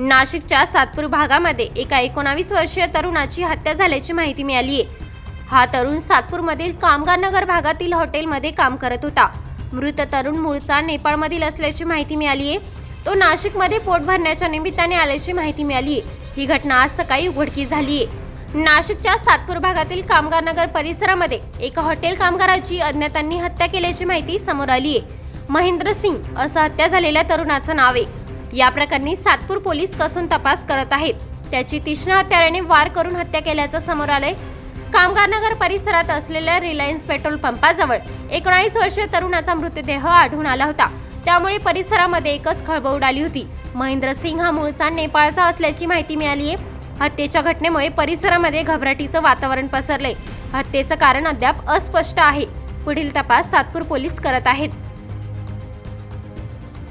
नाशिकच्या सातपूर भागामध्ये एका एकोणावीस वर्षीय तरुणाची हत्या झाल्याची माहिती मिळाली आहे. हा तरुण सातपूरमधील कामगारनगर भागातील हॉटेलमध्ये काम करत होता. मृत तरुण मूळचा नेपाळमधील असल्याची माहिती मिळाली आहे. तो नाशिकमध्ये पोट भरण्याच्या निमित्ताने आल्याची माहिती मिळाली आहे. ही घटना आज सकाळी उघडकीस झाली आहे. नाशिकच्या सातपूर भागातील कामगारनगर परिसरामध्ये एका हॉटेल कामगाराची अज्ञातांनी हत्या केल्याची माहिती समोर आली आहे. महेंद्र सिंग असं हत्या झालेल्या तरुणाचं नाव आहे. या प्रकरणी सातपूर पोलीस कसून तपास करत आहेत. त्याची तीक्ष्ण हत्याराने वार करून हत्या केल्याचं समोर आलंय. कामगारनगर परिसरात असलेल्या रिलायन्स पेट्रोल पंपाजवळ एकोणावीस वर्षीय तरुणाचा मृतदेह आढळून आला होता. त्यामुळे परिसरामध्ये एकच खळबळ उडाली होती. महेंद्र सिंग हा मूळचा नेपाळचा असल्याची माहिती मिळाली आहे. हत्येच्या घटनेमुळे परिसरामध्ये घबराटीचं वातावरण पसरले हत्येचं कारण अद्याप अस्पष्ट आहे. पुढील तपास सातपूर पोलीस करत आहेत.